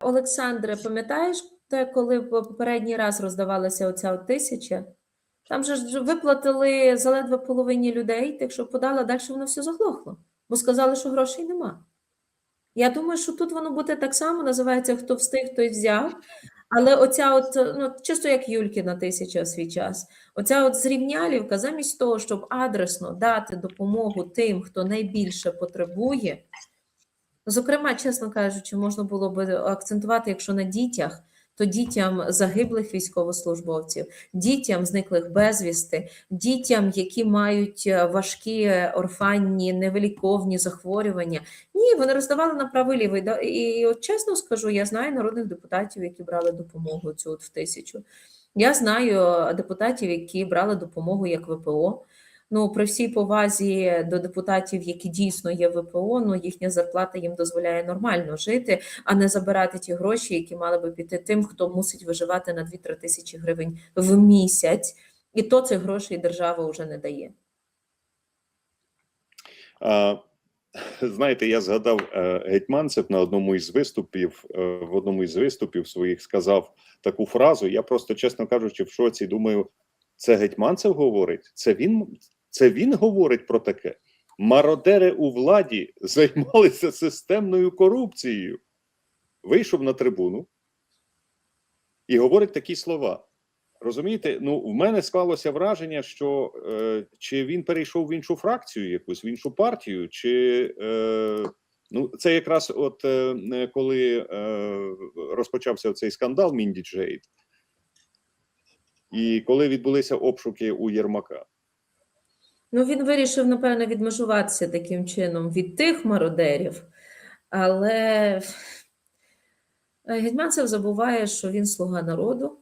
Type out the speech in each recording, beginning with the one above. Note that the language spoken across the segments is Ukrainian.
Олександре, пам'ятаєш, те, коли попередній раз роздавалася оця тисяча? Там же ж виплатили заледве половині людей, так що подала, далі воно все заглохло, бо сказали, що грошей нема. Я думаю, що тут воно буде так само, називається хто встиг, той взяв. Але оця, от, ну, чисто як Юлькіна тисяча в свій час, оця от зрівнялівка, замість того, щоб адресно дати допомогу тим, хто найбільше потребує, Зокрема, чесно кажучи, можна було би акцентувати, якщо на дітях, то дітям загиблих військовослужбовців, дітям зниклих безвісти, дітям, які мають е, важкі е, орфанні, невиліковні захворювання. Ні, вони роздавали направо ліво. І от чесно скажу, я знаю народних депутатів, які брали допомогу цю от в тисячу. Я знаю депутатів, які брали допомогу як ВПО. Ну, при всій повазі до депутатів, які дійсно є ВПО, ну їхня зарплата їм дозволяє нормально жити, а не забирати ті гроші, які мали би піти тим, хто мусить виживати на 2-3 тисячі гривень в місяць, і то цих грошей держава вже не дає. А, знаєте, я згадав е, Гетьманцев на одному із виступів, е, в одному із виступів своїх сказав таку фразу. Я просто, чесно кажучи, в шоці думаю, це Гетьманцев говорить? Це він, це він говорить про таке. Мародери у владі займалися системною корупцією. Вийшов на трибуну і говорить такі слова. Розумієте, ну в мене склалося враження, що е, чи він перейшов в іншу фракцію, якусь в іншу партію, чи е, ну це якраз от е, коли е, розпочався цей скандал Міндіджейд, і коли відбулися обшуки у Єрмака. Ну, він вирішив, напевно, відмежуватися таким чином від тих мародерів, але е, Гетьманцев забуває, що він слуга народу,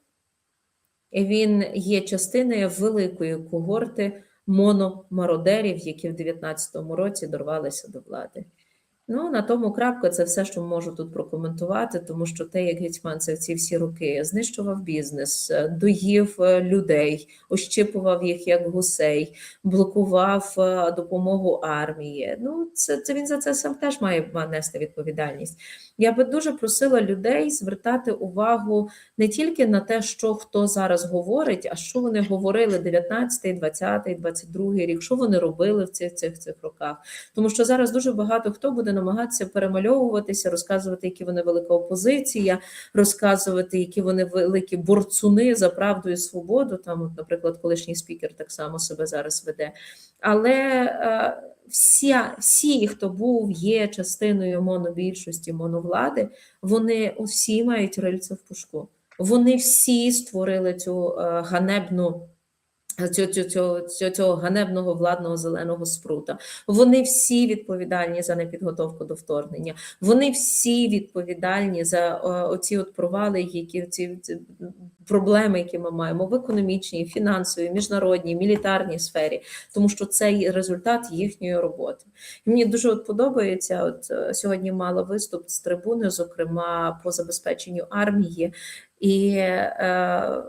і він є частиною великої когорти мономародерів, які в 19-му році дорвалися до влади. Ну, на тому крапка це все, що можу тут прокоментувати, тому що те, як Гетьманцев ці всі роки знищував бізнес, е, доїв е, людей, ощипував їх як гусей, блокував е, допомогу армії. Ну, це, це він за це сам теж має нести відповідальність. Я би дуже просила людей звертати увагу не тільки на те, що хто зараз говорить, а що вони говорили 19, 20, 22 рік, що вони робили в цих цих цих роках. Тому що зараз дуже багато хто буде намагатися перемальовуватися, розказувати, які вони велика опозиція, розказувати, які вони великі борцуни за правду і свободу. Там, от, наприклад, колишній спікер так само себе зараз веде. Але е, вся, всі, хто був, є частиною монобільшості, моновлади, вони усі мають рильце в пушку. Вони всі створили цю е, ганебну. Цього, цього, цього, ганебного владного зеленого спрута. Вони всі відповідальні за непідготовку до вторгнення. Вони всі відповідальні за е, оці от провали, які ці проблеми, які ми маємо в економічній, фінансовій, міжнародній, мілітарній сфері, тому що це результат їхньої роботи. І мені дуже от подобається. От е, сьогодні мала виступ з трибуни, зокрема по забезпеченню армії. І е,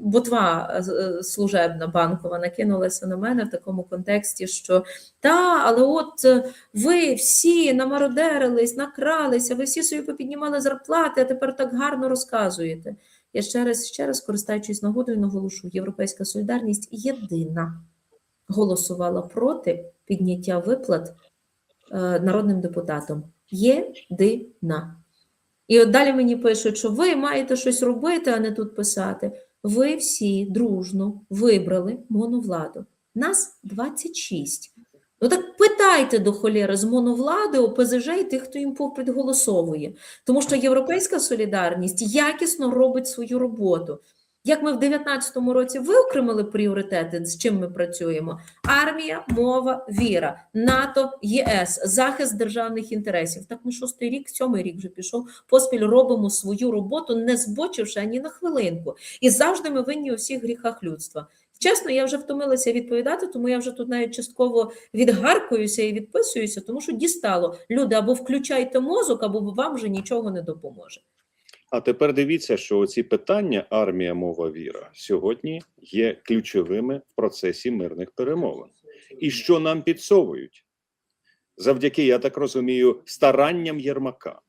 ботва е, служебна банкова накинулася на мене в такому контексті, що та, але от е, ви всі намародерились, накралися, ви всі собі попіднімали зарплати, а тепер так гарно розказуєте. Я ще раз, ще раз користуючись нагодою, наголошу, Європейська солідарність єдина голосувала проти підняття виплат е, народним депутатам. Єдина. І от далі мені пишуть, що ви маєте щось робити, а не тут писати. Ви всі дружно вибрали моновладу. Нас 26. Ну так питайте до холєри з моновлади, ОПЗЖ і тих, хто їм підголосовує. Тому що Європейська солідарність якісно робить свою роботу. Як ми в 2019 році виокремили пріоритети, з чим ми працюємо: армія, мова, віра, НАТО, ЄС, захист державних інтересів. Так ми шостий рік, сьомий рік вже пішов. Поспіль робимо свою роботу, не збочивши ані на хвилинку. І завжди ми винні у всіх гріхах людства. Чесно, я вже втомилася відповідати, тому я вже тут навіть частково відгаркуюся і відписуюся, тому що дістало люди або включайте мозок, або вам вже нічого не допоможе. А тепер дивіться, що ці питання армія, мова, віра сьогодні є ключовими в процесі мирних перемовин. І що нам підсовують? Завдяки, я так розумію, старанням Єрмака.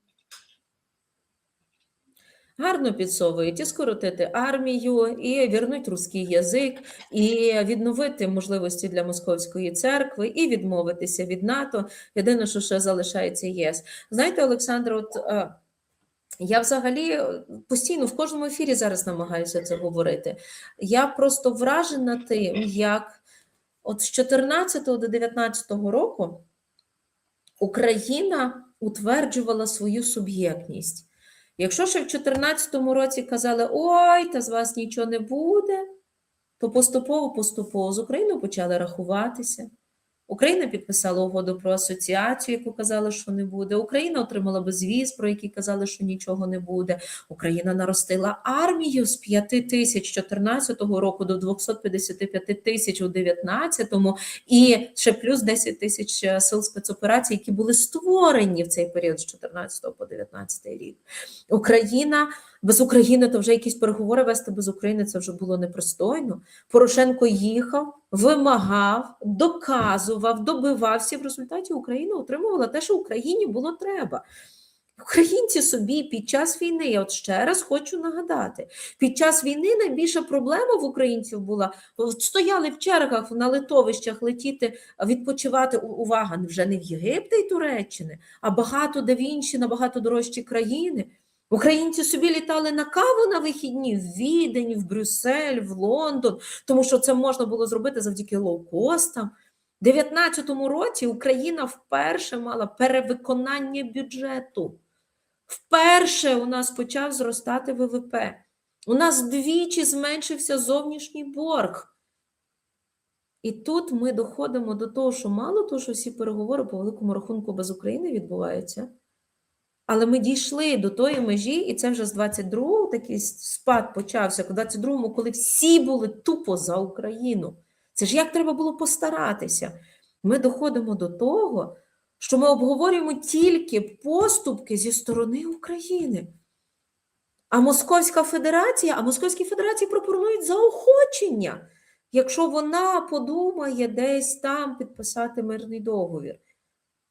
Гарно підсовують і скоротити армію, і вернуть русський язик, і відновити можливості для московської церкви, і відмовитися від НАТО. Єдине, що ще залишається ЄС. Знаєте, Олександр, от е, я взагалі е, постійно в кожному ефірі зараз намагаюся це говорити. Я просто вражена тим, як от з 14 до 19 року Україна утверджувала свою суб'єктність. Якщо ще в 2014 році казали, ой, та з вас нічого не буде, то поступово-поступово з Україною почали рахуватися. Україна підписала угоду про асоціацію, яку казали, що не буде. Україна отримала безвіз, про який казали, що нічого не буде. Україна наростила армію з 5 тисяч 14 року до 255 тисяч у 19-му, і ще плюс 10 тисяч е, сил спецоперацій, які були створені в цей період з 14 по 19 рік. Україна без України то вже якісь переговори вести без України це вже було непристойно. Порошенко їхав, вимагав, доказував, добивався. В результаті Україна отримувала те, що Україні було треба. Українці собі під час війни, я от ще раз хочу нагадати, під час війни найбільша проблема в українців була: стояли в чергах на литовищах летіти, відпочивати. Увага, вже не в Єгипта і Туреччини, а багато де в інші, набагато дорожчі країни. Українці собі літали на каву на вихідні в Відень, в Брюссель, в Лондон, тому що це можна було зробити завдяки лоукостам. У 2019 році Україна вперше мала перевиконання бюджету. Вперше у нас почав зростати ВВП. У нас двічі зменшився зовнішній борг. І тут ми доходимо до того, що мало того, що всі переговори по великому рахунку без України відбуваються. Але ми дійшли до тої межі, і це вже з 22-го такий спад почався, в 22-му, коли всі були тупо за Україну. Це ж як треба було постаратися. Ми доходимо до того, що ми обговорюємо тільки поступки зі сторони України. А Московська Федерація, а Московській Федерації пропонують заохочення, якщо вона подумає десь там підписати мирний договір.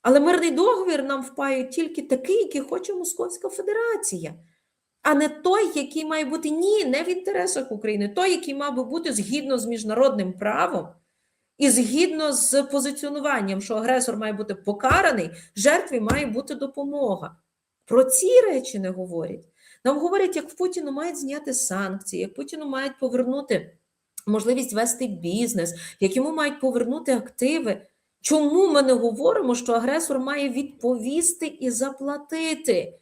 Але мирний договір нам впають тільки такий, який хоче Московська Федерація, а не той, який має бути ні, не в інтересах України, той, який мав би бути згідно з міжнародним правом і згідно з позиціонуванням, що агресор має бути покараний, жертві має бути допомога. Про ці речі не говорять. Нам говорять, як в Путіну мають зняти санкції, як Путіну мають повернути можливість вести бізнес, як йому мають повернути активи. Чому ми не говоримо, що агресор має відповісти і заплатити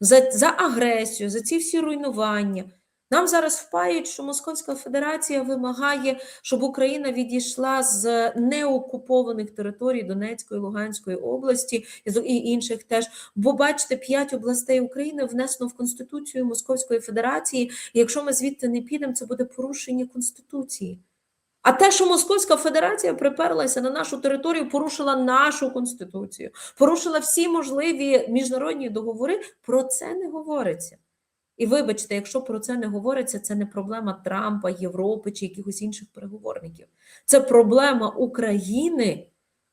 за, за агресію, за ці всі руйнування? Нам зараз впають, що Московська Федерація вимагає, щоб Україна відійшла з неокупованих територій Донецької, Луганської області і інших теж. Бо бачите, п'ять областей України внесено в Конституцію Московської Федерації. І якщо ми звідти не підемо, це буде порушення Конституції. А те, що Московська Федерація приперлася на нашу територію, порушила нашу конституцію, порушила всі можливі міжнародні договори, про це не говориться. І вибачте, якщо про це не говориться, це не проблема Трампа, Європи чи якихось інших переговорників. Це проблема України,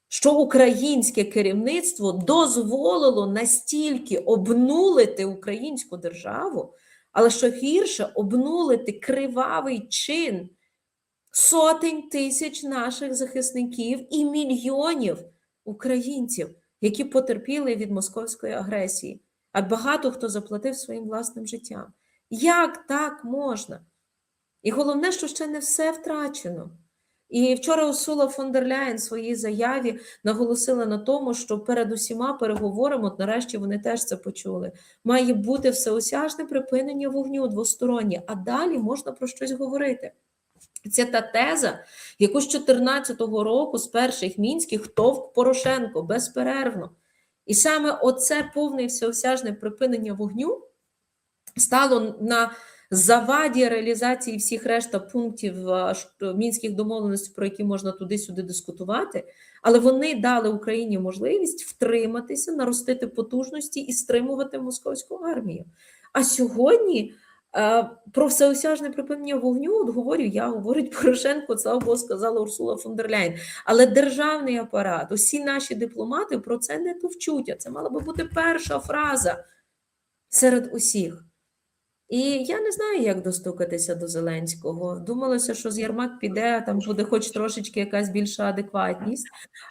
що українське керівництво дозволило настільки обнулити українську державу, але що гірше, обнулити кривавий чин сотень тисяч наших захисників і мільйонів українців, які потерпіли від московської агресії, а багато хто заплатив своїм власним життям. Як так можна? І головне, що ще не все втрачено. І вчора Усула фон дер Ляєн в своїй заяві наголосила на тому, що перед усіма переговорами, от нарешті вони теж це почули, має бути всеосяжне припинення вогню двостороннє, а далі можна про щось говорити. Це та теза, яку з 2014 року, з перших мінських, товк Порошенко безперервно. І саме оце повне всеосяжне припинення вогню стало на заваді реалізації всіх решта пунктів мінських домовленостей, про які можна туди-сюди дискутувати. Але вони дали Україні можливість втриматися, наростити потужності і стримувати московську армію. А сьогодні про всеосяжне припинення вогню от говорю я, говорить Порошенко, слава Богу, сказала Урсула фон дер Ляйн. Але державний апарат, усі наші дипломати про це не товчуть. А це мала би бути перша фраза серед усіх. І я не знаю, як достукатися до Зеленського. Думалося, що з Єрмак піде, там буде хоч трошечки якась більша адекватність.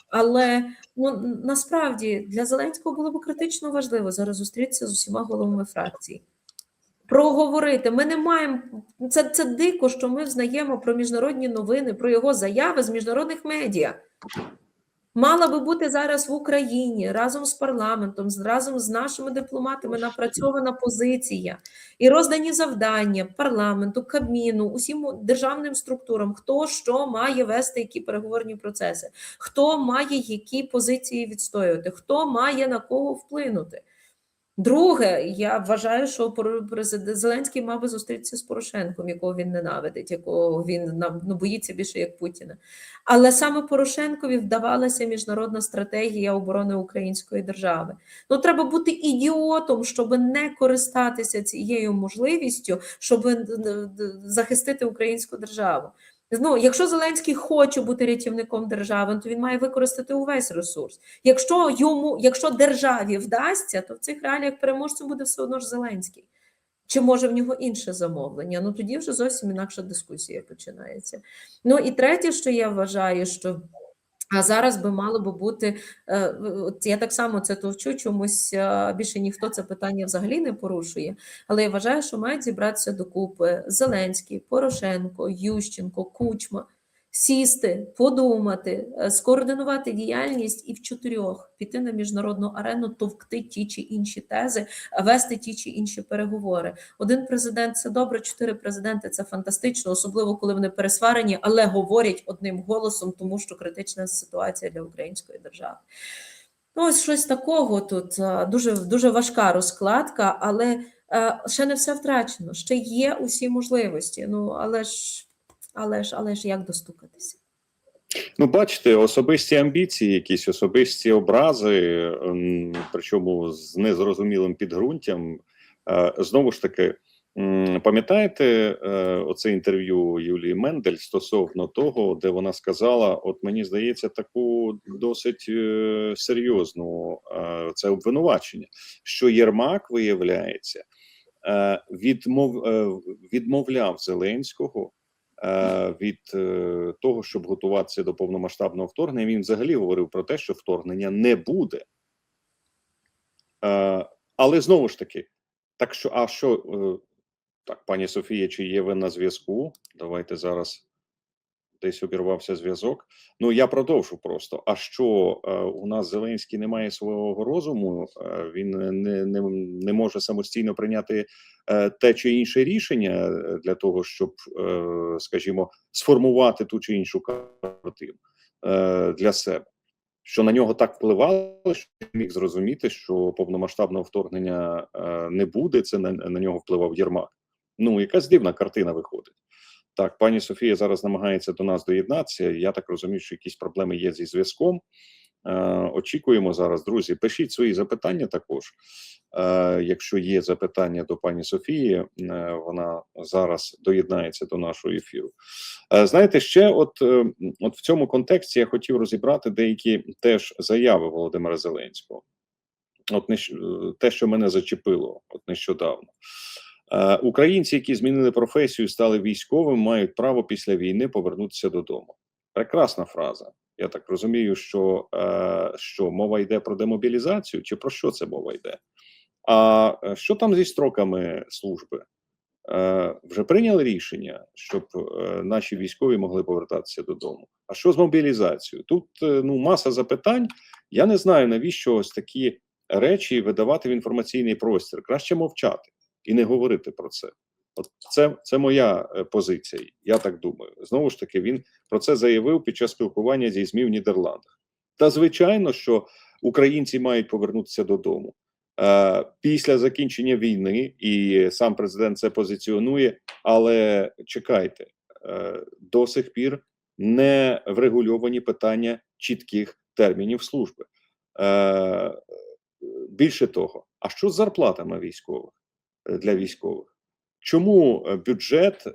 Але ну, насправді для Зеленського було б критично важливо зараз зустрітися з усіма головами фракцій. Проговорити. Ми не маємо це, це дико, що ми взнаємо про міжнародні новини, про його заяви з міжнародних медіа. Мала би бути зараз в Україні разом з парламентом, разом з нашими дипломатами напрацьована позиція і роздані завдання парламенту, Кабміну, усім державним структурам, хто що має вести, які переговорні процеси, хто має які позиції відстоювати, хто має на кого вплинути. Друге, я вважаю, що президент Зеленський мав би зустрітися з Порошенком, якого він ненавидить, якого він ну, боїться більше як Путіна. Але саме Порошенкові вдавалася міжнародна стратегія оборони української держави. Ну треба бути ідіотом, щоб не користатися цією можливістю, щоб е, д- захистити українську державу. Ну, якщо Зеленський хоче бути рятівником держави, то він має використати увесь ресурс. Якщо йому, якщо державі вдасться, то в цих реаліях переможцем буде все одно ж Зеленський. Чи може в нього інше замовлення? Ну тоді вже зовсім інакша дискусія починається. Ну і третє, що я вважаю, що а зараз би мало би бути, е, я так само це товчу, чомусь е, більше ніхто це питання взагалі не порушує. Але я вважаю, що мають зібратися докупи Зеленський, Порошенко, Ющенко, Кучма, сісти, подумати, е, скоординувати діяльність і в чотирьох піти на міжнародну арену, товкти ті чи інші тези, вести ті чи інші переговори. Один президент це добре, чотири президенти це фантастично, особливо коли вони пересварені, але говорять одним голосом, тому що критична ситуація для української держави. Ну, ось щось такого тут е, дуже, дуже важка розкладка, але е, ще не все втрачено. Ще є усі можливості. Ну, але ж, але ж, але ж як достукатися? Ну, бачите, особисті амбіції, якісь особисті образи, ем, причому з незрозумілим підґрунтям. Е, Знову ж таки, пам'ятаєте е, оце інтерв'ю Юлії Мендель стосовно того, де вона сказала: от мені здається, таку досить е, серйозну це обвинувачення, що Єрмак виявляється, відмов, відмовляв Зеленського від е, того, щоб готуватися до повномасштабного вторгнення, він взагалі говорив про те, що вторгнення не буде. Е, але знову ж таки, так що, а що е, так, пані Софія, чи є ви на зв'язку? Давайте зараз десь обірвався зв'язок. Ну я продовжу просто. А що е, у нас Зеленський не має свого розуму? Е, він не, не, не може самостійно прийняти е, те чи інше рішення для того, щоб, скажімо, сформувати ту чи іншу картину для себе. Що на нього так впливало, що він міг зрозуміти, що повномасштабного вторгнення не буде. Це на, на нього впливав Єрмак. Ну, якась дивна картина виходить. Так, пані Софія зараз намагається до нас доєднатися. Я так розумію, що якісь проблеми є зі зв'язком. Е, очікуємо зараз, друзі. Пишіть свої запитання також. Е, якщо є запитання до пані Софії, е, вона зараз доєднається до нашого ефіру. Знаєте, ще от, от в цьому контексті я хотів розібрати деякі теж заяви Володимира Зеленського. От те, що мене зачепило, от нещодавно. Е, Українці, які змінили професію, стали військовими, мають право після війни повернутися додому. Прекрасна фраза. Я так розумію, що, е, що мова йде про демобілізацію, чи про що це мова йде? А е, що там зі строками служби? Вже прийняли рішення, щоб наші військові могли повертатися додому. А що з мобілізацією? Тут ну маса запитань. Я не знаю, навіщо ось такі речі видавати в інформаційний простір. Краще мовчати і не говорити про це. От це, це моя е, позиція. Я так думаю. Знову ж таки, він про це заявив під час спілкування зі ЗМІ в Нідерландах. Та звичайно, що українці мають повернутися додому. Е, Після закінчення війни, і сам президент це позиціонує. Але чекайте, е, до сих пір не врегульовані питання чітких термінів служби. Більше того, а що з зарплатами військових для військових? Чому е, бюджет е,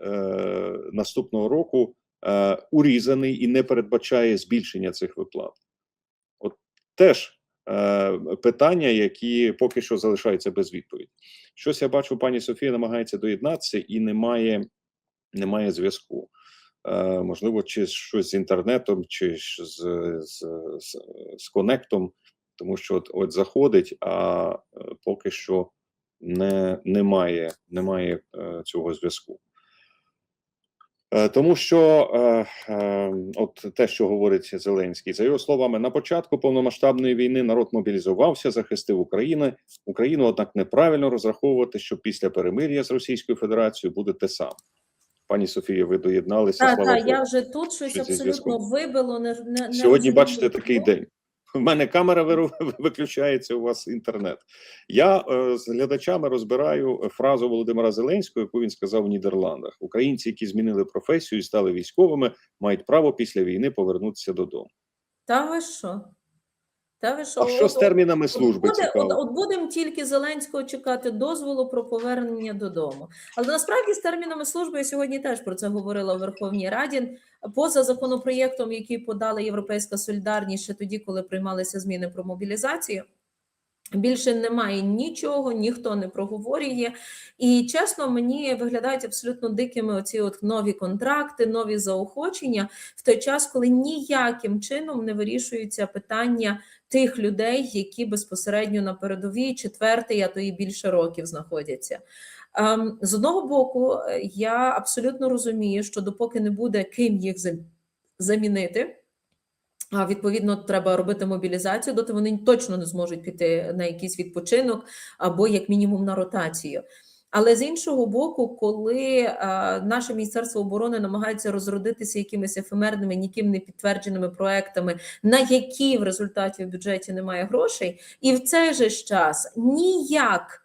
наступного року е, урізаний і не передбачає збільшення цих виплат? От теж е, питання, які поки що залишаються без відповіді. Щось я бачу, пані Софія намагається доєднатися і немає, немає зв'язку. Е, можливо, чи щось з інтернетом, чи з, з, з, з конектом, тому що от, от заходить, а е, поки що не, немає, немає е, цього зв'язку. Е, Тому що е, е, от те, що говорить Зеленський, за його словами, на початку повномасштабної війни народ мобілізувався, захистив Україну. Україну, однак, неправильно розраховувати, що після перемир'я з Російською Федерацією буде те саме. Пані Софія, ви доєдналися. Так, так, я вже тут щось абсолютно вибило. Не, не, не Сьогодні розумію, бачите такий день. У мене камера виключається, у вас інтернет. Я е, з глядачами розбираю фразу Володимира Зеленського, яку він сказав в Нідерландах: Українці, які змінили професію і стали військовими, мають право після війни повернутися додому. Та ви що? Та ви що? А що От- з термінами служби? от, Цікаво. от будемо тільки Зеленського чекати дозволу про повернення додому. Але насправді з термінами служби я сьогодні теж про це говорила в Верховній Раді. Поза законопроєктом, який подала Європейська Солідарність ще тоді, коли приймалися зміни про мобілізацію. Більше немає нічого, ніхто не проговорює. І чесно, мені виглядають абсолютно дикими оці от нові контракти, нові заохочення в той час, коли ніяким чином не вирішуються питання тих людей, які безпосередньо на передовій четвертий, а то і більше років знаходяться. Ем, З одного боку, я абсолютно розумію, що допоки не буде ким їх замінити. Відповідно, треба робити мобілізацію, доти вони точно не зможуть піти на якийсь відпочинок або як мінімум на ротацію. Але з іншого боку, коли е, наше міністерство оборони намагається розродитися якимись ефемерними, ніким не підтвердженими проектами, на які в результаті в бюджеті немає грошей, і в цей же час ніяк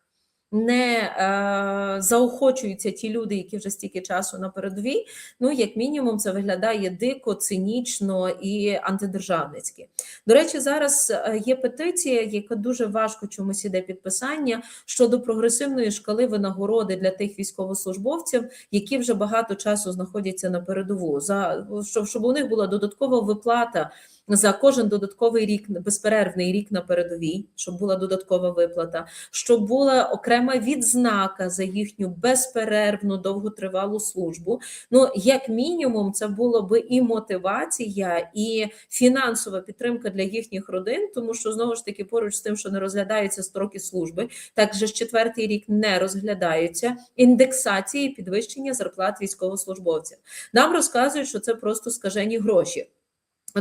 не е, заохочуються ті люди, які вже стільки часу на передовій. Ну, як мінімум, це виглядає дико, цинічно і антидержавницьки. До речі, зараз е, є петиція, яка дуже важко чомусь іде підписання щодо прогресивної шкали винагороди для тих військовослужбовців, які вже багато часу знаходяться на передову. За щоб, щоб у них була додаткова виплата. За кожен додатковий рік безперервний рік на передовій, щоб була додаткова виплата, щоб була окрема відзнака за їхню безперервну довготривалу службу. Ну, як мінімум, це було би і мотивація, і фінансова підтримка для їхніх родин, тому що знову ж таки поруч з тим, що не розглядаються строки служби, так же ж четвертий рік не розглядаються індексації підвищення зарплат військовослужбовців. Нам розказують, що це просто скажені гроші.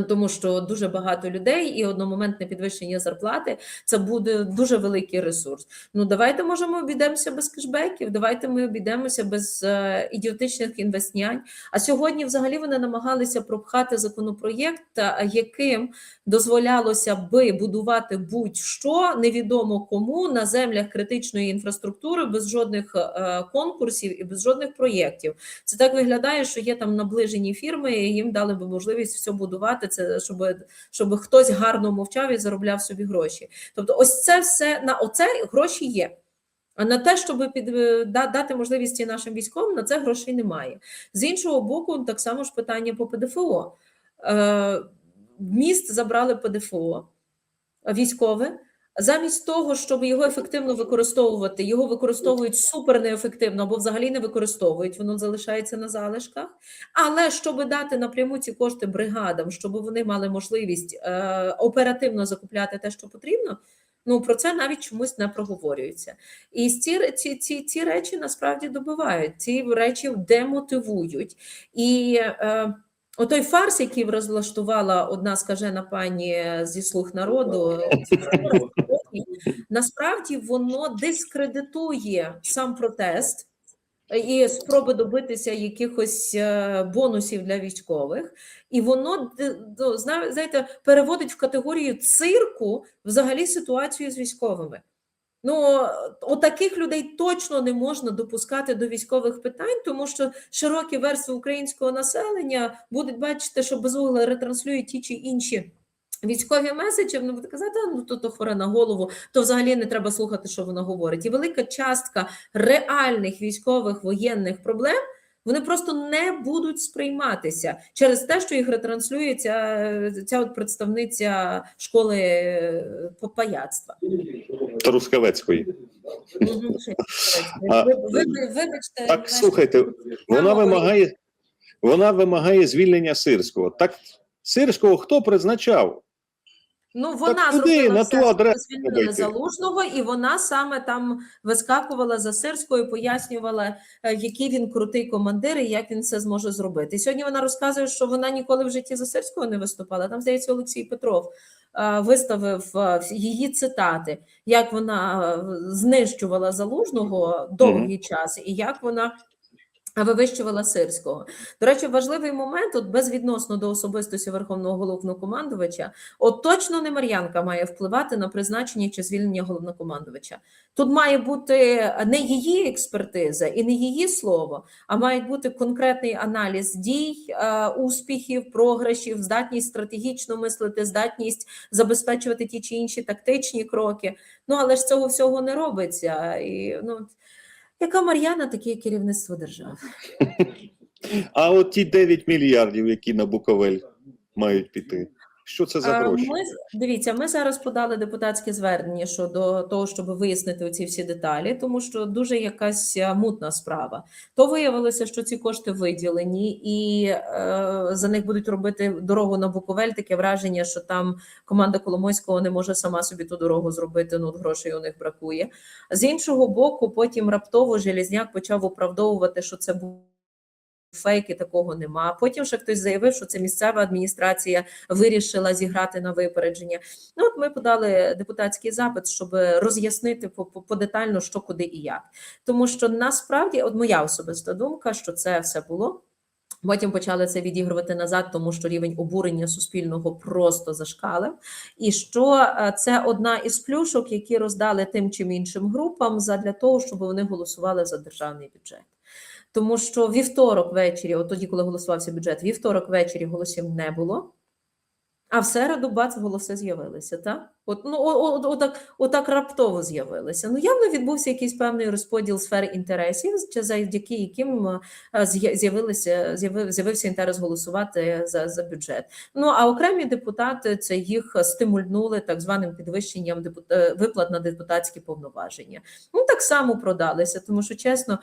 Тому що дуже багато людей і одномоментне підвищення зарплати це буде дуже великий ресурс. Ну давайте можемо обійдемося без кешбеків. Давайте ми обійдемося без е, ідіотичних інвестнянь. А сьогодні, взагалі, вони намагалися пропхати законопроєкт, яким дозволялося би будувати будь-що невідомо кому на землях критичної інфраструктури без жодних е, конкурсів і без жодних проєктів. Це так виглядає, що є там наближені фірми, і їм дали би можливість все будувати. Це щоб, щоб хтось гарно мовчав і заробляв собі гроші. Тобто, ось це все на оце гроші є. А на те, щоб під да- дати можливість нашим військовим, на це грошей немає. З іншого боку, так само ж питання по ПДФО. Е, міст забрали ПДФО військове. Замість того, щоб його ефективно використовувати, його використовують супер неефективно або взагалі не використовують, воно залишається на залишках. Але щоб дати напряму ці кошти бригадам, щоб вони мали можливість е, оперативно закупляти те, що потрібно. Ну про це навіть чомусь не проговорюється. І ці, ці, ці, ці речі насправді добивають, ці речі демотивують. І е, отой фарс, який розлаштувала одна скажена пані зі слуг народу, насправді воно дискредитує сам протест і спроби добитися якихось е, бонусів для військових, і воно знаєте, переводить в категорію цирку взагалі ситуацію з військовими. Ну, от таких людей точно не можна допускати до військових питань, тому що широкі верстви українського населення будуть бачити, що безугла ретранслюють ті чи інші військові меседжі, вони будуть казати, «А, ну то, то хворе на голову, то взагалі не треба слухати, що вона говорить. І велика частка реальних військових воєнних проблем Вони просто не будуть сприйматися через те, що їх ретранслює ця, ця от представниця школи е, паяцтва. Трускавецької. Вибачте, Так, слухайте, вона вимагає, вона вимагає звільнення Сирського. Так Сирського хто призначав? Ну, вона куди? зробила На все, ту адресу звільнили залужного, і вона саме там вискакувала за Сирською, пояснювала, е, який він крутий командир і як він це зможе зробити. І сьогодні вона розказує, що вона ніколи в житті за Сирського не виступала. Там, здається, Олексій Петров е, виставив е, її цитати, як вона знищувала залужного довгий час, і як вона. Вивищувала Сирського. До речі, важливий момент, от безвідносно до особистості Верховного головнокомандувача, от точно не Мар'янка має впливати на призначення чи звільнення головнокомандувача. Тут має бути не її експертиза і не її слово, а має бути конкретний аналіз дій, е, успіхів, програшів, здатність стратегічно мислити, здатність забезпечувати ті чи інші тактичні кроки. Ну але ж цього всього не робиться. І ну яка Мар'яна, таке керівництво держави. А от ті 9 мільярдів, які на Буковель мають піти. Що це за гроші? Ми дивіться, ми зараз подали депутатське звернення щодо того, щоб вияснити ці всі деталі, тому що дуже якась мутна справа. То виявилося, що ці кошти виділені, і е, за них будуть робити дорогу на Буковель. Таке враження, що там команда Коломойського не може сама собі ту дорогу зробити. Ну грошей у них бракує. З іншого боку, потім раптово Желізняк почав оправдовувати, що це був. Фейки такого нема. Потім ще хтось заявив, що це місцева адміністрація вирішила зіграти на випередження. Ну от ми подали депутатський запит, щоб роз'яснити по- по- подетально, що куди і як. Тому що насправді, от моя особиста думка, що це все було. Потім почали це відігрувати назад, тому що рівень обурення суспільного просто зашкалив. І що е, це одна із плюшок, які роздали тим чим іншим групам задля того, щоб вони голосували за державний бюджет. Тому що вівторок ввечері, от тоді, коли голосувався бюджет, вівторок ввечері голосів не було. А в середу бац, голоси з'явилися, так? От, ну, о- о- отак, отак раптово з'явилися. Ну, явно відбувся якийсь певний розподіл сфер інтересів, завдяки яким е, з'явилися, з'явив, з'явився інтерес голосувати за, за бюджет. Ну, а окремі депутати це їх стимульнули так званим підвищенням е, виплат на депутатські повноваження. Ну, так само продалися, тому що, чесно,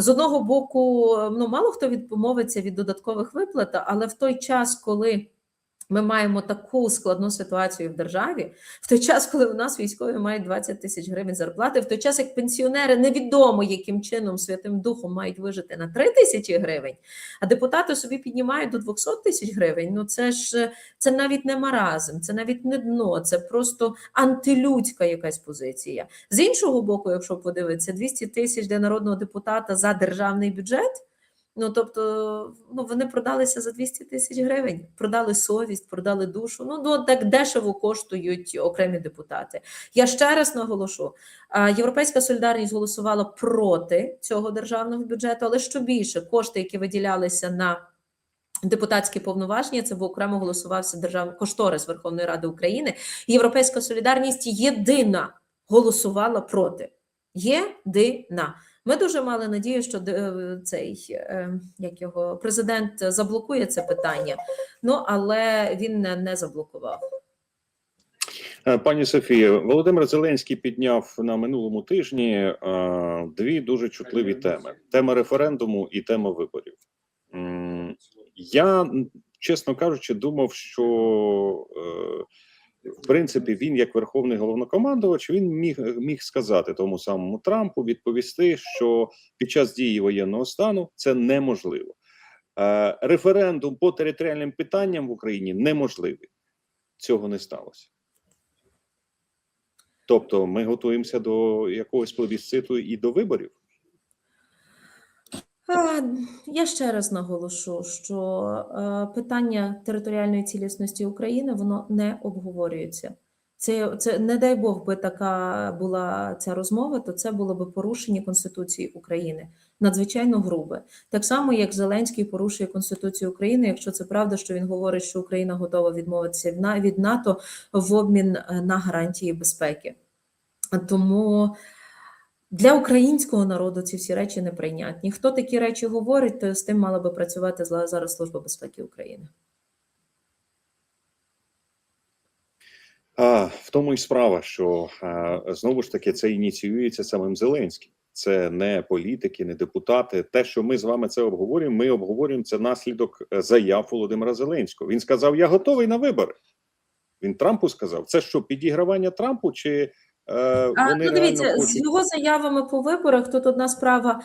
з одного боку, ну, мало хто відмовиться від додаткових виплат, але в той час, коли ми маємо таку складну ситуацію в державі, в той час, коли у нас військові мають 20 тисяч гривень зарплати, в той час як пенсіонери невідомо яким чином святим духом мають вижити на 3 тисячі гривень, а депутати собі піднімають до 200 тисяч гривень. Ну це ж це навіть не маразм, це навіть не дно, це просто антилюдська якась позиція. З іншого боку, якщо подивитися, 200 тисяч для народного депутата за державний бюджет. Ну, тобто, ну, вони продалися за 200 тисяч гривень, продали совість, продали душу. Ну, ну так дешево коштують окремі депутати. Я ще раз наголошу: Європейська солідарність голосувала проти цього державного бюджету, але що більше, кошти, які виділялися на депутатські повноваження, це був окремо голосувався державний кошторис Верховної Ради України. Європейська солідарність єдина голосувала проти. Єдина. Ми дуже мали надію, що е, цей е, як його президент заблокує це питання. Ну але він не, не заблокував. Е, Пані Софія, Володимир Зеленський підняв на минулому тижні дві дуже чутливі теми: тема референдуму і тема виборів. М, Я, чесно кажучи, думав, що в принципі він, як верховний головнокомандувач, він міг, міг сказати тому самому Трампу, відповісти, що під час дії воєнного стану це неможливо. Е, Референдум по територіальним питанням в Україні неможливий. Цього не сталося. Тобто ми готуємося до якогось плебісциту і до виборів. Я ще раз наголошу, що е, питання територіальної цілісності України воно не обговорюється. Це, це не дай Бог би така була ця розмова, то це було би порушення Конституції України, надзвичайно грубе. Так само, як Зеленський порушує Конституцію України, якщо це правда, що він говорить, що Україна готова відмовитися від НАТО в обмін е, на гарантії безпеки. Тому Для українського народу ці всі речі неприйнятні. Хто такі речі говорить, то з тим мала би працювати зараз Служба безпеки України. А, в тому і справа, що а, знову ж таки це ініціюється самим Зеленським. Це не політики, не депутати. Те, що ми з вами це обговорюємо, ми обговорюємо це наслідок е, заяв Володимира Зеленського. Він сказав: Я готовий на вибори. Він Трампу сказав. Це що, підігравання Трампу? Чи е, вони ну, дивіться, з його заявами по виборах тут одна справа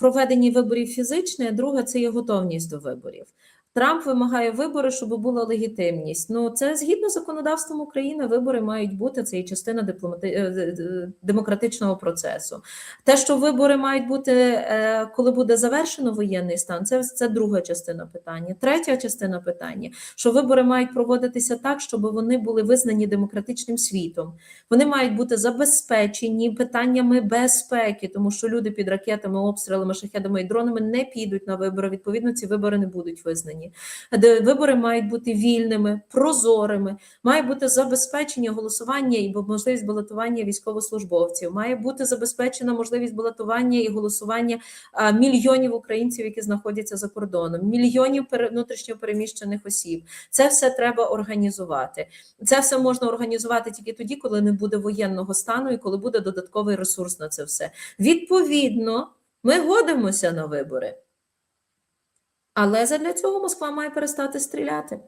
проведення виборів фізичне, а друга це є готовність до виборів. Трамп вимагає вибори, щоб була легітимність. Ну це згідно з законодавством України. Вибори мають бути це і частина дипломати... е, е, демократичного процесу. Те, що вибори мають бути, е, коли буде завершено воєнний стан, це, це друга частина питання. Третя частина питання, що вибори мають проводитися так, щоб вони були визнані демократичним світом. Вони мають бути забезпечені питаннями безпеки, тому що люди під ракетами, обстрілами, шахедами і дронами не підуть на вибори. Відповідно, ці вибори не будуть визнані. Де вибори мають бути вільними, прозорими, має бути забезпечення голосування і можливість балотування військовослужбовців. Має бути забезпечена можливість балотування і голосування мільйонів українців, які знаходяться за кордоном, мільйонів внутрішньо переміщених осіб. Це все треба організувати. Це все можна організувати тільки тоді, коли не буде воєнного стану і коли буде додатковий ресурс на це все. Відповідно, ми годимося на вибори. Але задля цього Москва має перестати стріляти.